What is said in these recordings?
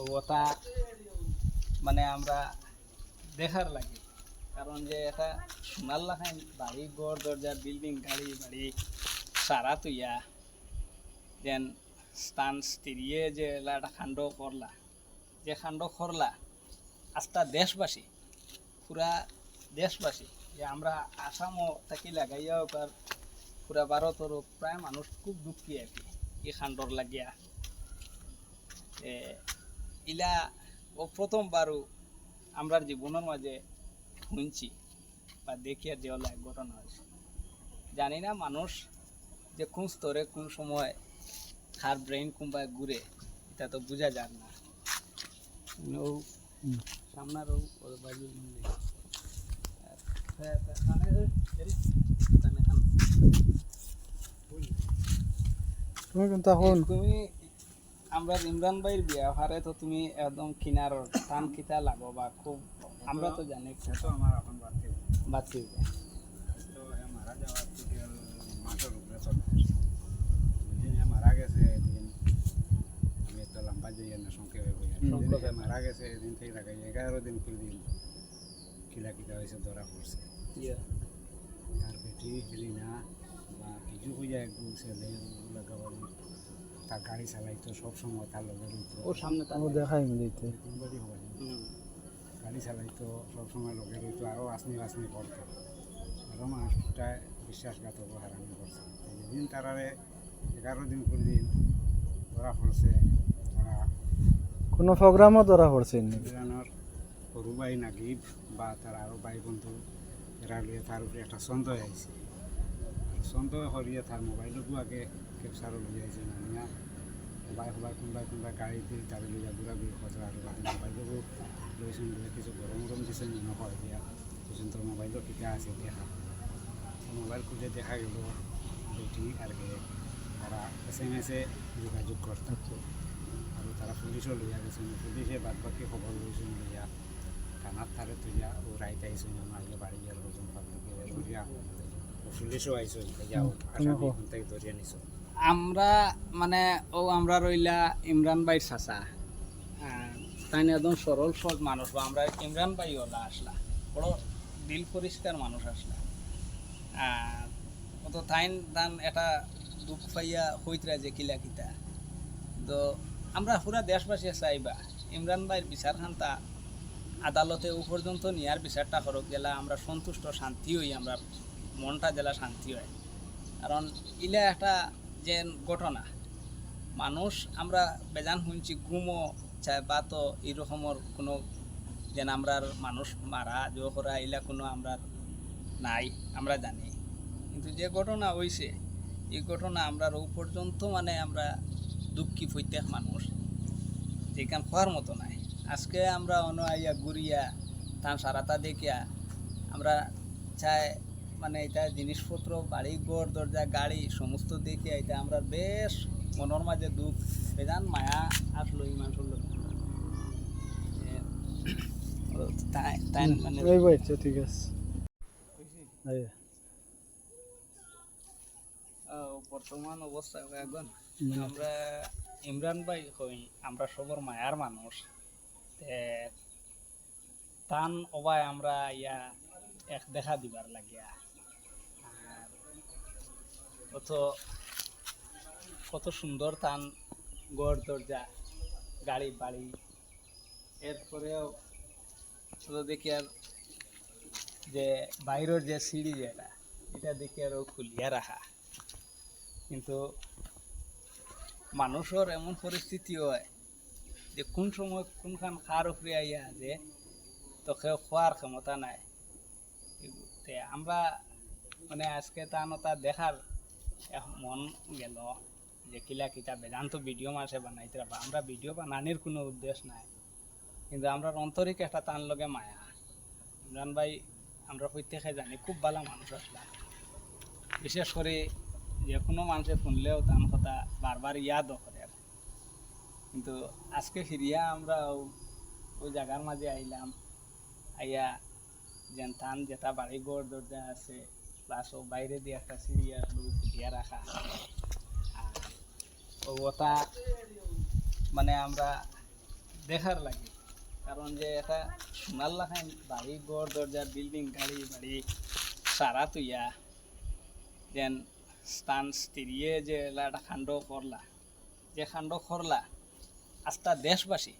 ওটা মানে আমরা দেখার লাগে। কারণ যে এটা সোনার লাখান বাড়ি, ঘর, দরজা, বিল্ডিং, গাড়ি, বাড়ি, সারা তুইয়া যেন স্থান স্থিরিয়ে যে একটা খাণ্ড করলা। যে খাণ্ড করলা আস্থা দেশবাসী, পুরা দেশবাসী, যে আমরা আসামও থাকি লাগাইয়া ওকার পুরা ভারতের প্রায় মানুষ খুব দুঃখী আর কি, এই খাণ্ডর লাগিয়া। ইলা ও প্রথমবারও আমরার জীবনের মাঝে শুনছি বা দেখি আর এক ঘটনা হয়েছে জানি না মানুষ যে কোন স্তরে কোন সময় হার ব্রেইন কোনবায় ঘুরে এটা তো বোঝা যার না সামনার। তুমি কিন্তু এখন তুমি আমরা ইমরান ভাইয়ের বিয়া হারে তো তুমি একদম কিনার টান কিতা লাগো বা খুব আমরা তো জানি তো আমার এখন বাড়তে বাচ্চি। তো মারা যাওয়ার থেকে উপরে চলে মারা গেছে আমি তো লম্বা যাই না সংক্ষেপে বই মারা গেছে এদিন থেকে লাগাই এগারো দিন কুড়ি দিন কিলা কিলা হয়েছে ধরা পড়ছে। তার বেটি রিনা বা কিছু ছেলে লাগাবাড়ি তার গাড়ি চালাইতো সবসময় তার লগে রইতো ও সামনে তার দেখাই মিলিতে গাড়ি চালাইতো সবসময় লগে রইতো আরও আসনি আসনি করতো। আরও মানুষটা বিশ্বাসঘাতক হারানি করছে। তো যেদিন তারারে এগারো দিন কুড়ি দিন ধরা পড়ছে। তারা কোনো প্রোগ্রামও ধরা পড়ছে নি। ইরানোর সরু ভাই নাগিব বা তার আরও ভাই বন্ধু এরা লিয়ে তার উপরে একটা সন্দেহ আইছে। সন্দেহ হরিয়ে তার মোবাইলকও আগে লই আইছে নানিয়া সবাই সবাই কোনবাই কোনবাই গাড়ি দিয়ে তার লিয়া ঘুরা ঘুরি কথা আর মোবাইলকও লইছেন বলে কিছু গরম গরম দিছে মনে হয় দিয়া তখন তোর মোবাইলও কিটা আছে দেখা। মোবাইল খুঁজে দেখা গেল বেটি আর তারা এস এম এসে যোগাযোগ করতে আৰু তারা পুলিশও লইয়া গেছে পুলিশে বাদ বাকি খবর লইছেন লইয়া থানার তারে তুইয়া ও রাইত আইসুন আমাকে বাড়ি গিয়ে লোকজন পাবলিকে ও পুলিশও আইসুন যাও থেকে ধরিয়া নিছো আমরা মানে ও আমরা রইলা ইমরান ভাইয়ের চাচা। তাই একদম সরল সহজ মানুষ, বা আমরা ইমরান ভাই ওলা আসলা। বড় দিল পরিষ্কার মানুষ আসলা। তো তাইন তান এটা দুঃখ পাইয়া হইতরা যে কিলা কিতা। তো আমরা পুরা দেশবাসী চাইবা, ইমরান ভাইয়ের বিচার খান্তা আদালতে ও পর্যন্ত নিয়ার বিচারটা করক, গেলা আমরা সন্তুষ্ট, শান্তি হই, আমরা মনটা জেলা শান্তি হয়। কারণ ইলা একটা যে ঘটনা। মানুষ আমরা বেজান শুনছি চাই বা তো এইরকমের কোনো যেন আমরার মানুষ মারা জো করা ইলা কোনো আমরা নাই, আমরা জানি। কিন্তু যে ঘটনা হয়েছে এই ঘটনা আমরা ও পর্যন্ত মানে আমরা দুঃখী প্রত্যেক মানুষ। যেখান হওয়ার মতো নাই। আজকে আমরা অন আইয়া ঘুরিয়া তান সারাতা দেখিয়া আমরা চাই মানে এটা জিনিসপত্র বাড়ি ঘর দরজা গাড়ি সমস্ত দেখে এটা আমরা বেশ মনের মাঝে দুঃখ বেজান মায়া আসলো এই মানুষের লোক। মানে ঠিক আছে। বর্তমান অবস্থা এখন আমরা ইমরান ভাই হই আমরা সবর মায়ার মানুষ। তান অবায় আমরা ইয়া এক দেখা দিবার লাগিয়া। কত কত সুন্দর তান গড় দরজা, গাড়ি, বাড়ি। এরপরেও শুধু দেখি আর যে বাইরের যে সিঁড়ি যেটা, এটা দেখি আরও খুলিয়া রাখা। কিন্তু মানুষের এমন পরিস্থিতি হয় যে কোন সময় কোনখান খার উপরে আইয়া যে তোকে খোয়ার ক্ষমতা নাই। আমরা মানে আজকে তা দেখার মন গেল যে কিলা কিতা বেদান্ত ভিডিও মাসে বানাইতে পারবা আমরা ভিডিও বানানির কোনো উদ্দেশ্য নাই। কিন্তু আমরা অন্তরিক একটা তান লগে মায়া। ইমরান ভাই আমরা প্রত্যেকে জানি খুব ভালো মানুষ আসলাম বিশেষ করে যে কোনো মানুষে শুনলেও তান কথা বারবার ইয়াদও করে কিন্তু আজকে ফিরিয়া আমরা ওই জায়গার মাঝে আইলাম আইয়া যেন তান যেটা বাড়ি ঘর দরজা আছে প্লাস বাইরে দিয়ে একটা সিঁড়ি আসলো দিয়া রাখা আর ওটা মানে আমরা দেখার লাগে কারণ যে এটা সোনার লাখান বাড়ি ঘর দরজা বিল্ডিং গাড়ি বাড়ি সারা তুইয়া যেন স্থান স্থিরিয়ে যে একটা খাণ্ড করলা যে খাণ্ড করলা আস্থা দেশবাসী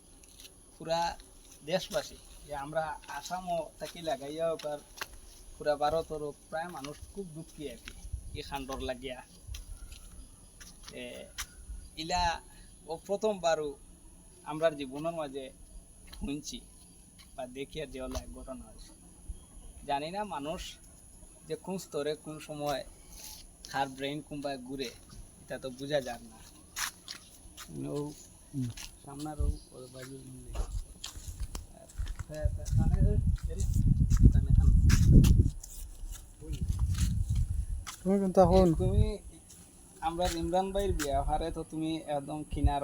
পুরা দেশবাসী যে আমরা আসামও থাকি লাগাইয়া ওপার পুরা ভারতের প্রায় মানুষ খুব দুঃখী আর কি এই খাণ্ডর লাগিয়া। ইলা ও প্রথমবারও আমরার জীবনের মাঝে শুনছি বা দেখি আর এক ঘটনা হয়েছে জানি না মানুষ যে কোন স্তরে কোন সময় খার ব্রেইন কোনবা ঘুরে এটা তো বোঝা যার না ও হুম। তুমি কিন্তু এখন তুমি আমরা ইমরান ভাইয়ের বিয়া হারে তো তুমি একদম কিনার